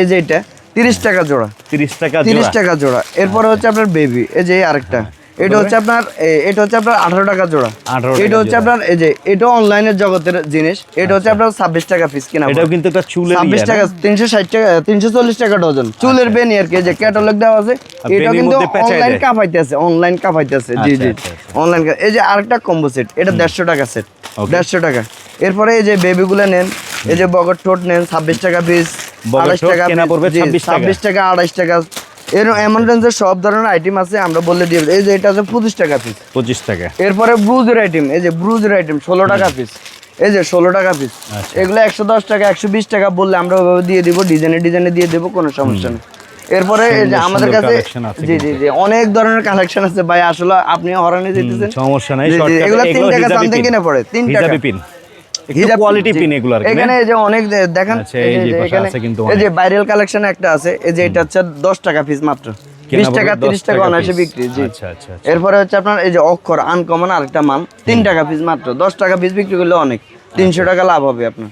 এই যে এটা তিরিশ টাকা জোড়া। তিরিশ টাকা তিরিশ জোড়া টাকা জোড়া। এরপরে হচ্ছে আপনার বেবি এই যে আরেকটা। এটা হচ্ছে আপনার এটা হচ্ছে আপনার আঠারো টাকা জোড়া। 18 এটা হচ্ছে আপনার এই যে এটা অনলাইনের জগতের জিনিস। এটা হচ্ছে আপনার ছাব্বিশ টাকা পিস কিনা এটাও কিন্তু একটা চুলের ছাব্বিশ ইয়ে না? টাকা তিনশো ষাট টাকা তিনশো চল্লিশ টাকা ডজন চুলের বেনি আর কি যে ক্যাটালগ দেওয়া আছে। এটা কিন্তু অনলাইন। কাপাইতেছে অনলাইন কাপাইতেছে জি আচ্ছা, জি। আচ্ছা, অনলাইন এই যে আরেকটা কম্বো সেট এটা দেড়শো টাকা সেট Okay. দেড়শো টাকা। এরপরে এই যে বেবিগুলো নেন এই যে বগর ঠোঁট নেন ছাব্বিশ টাকা পিস টাকা কেনা পড়বে 26 টাকা। ছাব্বিশ টাকা এর এমন রেঞ্জের সব ধরনের আইটেম আছে আমরা বললে দিয়ে এই যে এটা আছে পঁচিশ টাকা পিস পঁচিশ টাকা। এরপরে ব্রুজের আইটেম এই যে ব্রুজের আইটেম ষোলো টাকা পিস এই যে ষোলো টাকা পিস। এগুলো একশো দশ টাকা একশো বিশ টাকা বললে আমরা ওইভাবে দিয়ে দিব ডিজাইনে ডিজাইনে দিয়ে দেবো কোনো সমস্যা নেই। এরপরে আমাদের কাছে জি জি জি অনেক ধরনের কালেকশন আছে। ভাই আসলে আপনি হরানি দিতেছেন। সমস্যা নাই এগুলো তিন টাকা সামথিং কিনে পড়ে তিন টাকা। হিজাবি কোয়ালিটি পিন এগুলো এখানে এই যে অনেক দেখেন আচ্ছা, এই যে- এখানে আছে কিন্তু এই যে ভাইরাল কালেকশন একটা আছে এই যে এটা হচ্ছে দশ টাকা পিস মাত্র। কেনা বিশ পড়বে টাকা 30 টাকা অনায়াসে বিক্রি জি। আচ্ছা, আচ্ছা, আচ্ছা। এরপরে হচ্ছে আপনার এই যে অক্ষর আনকমন আরেকটা মাল তিন টাকা পিস মাত্র দশ টাকা পিস বিক্রি করলে অনেক তিনশো টাকা লাভ হবে আপনার।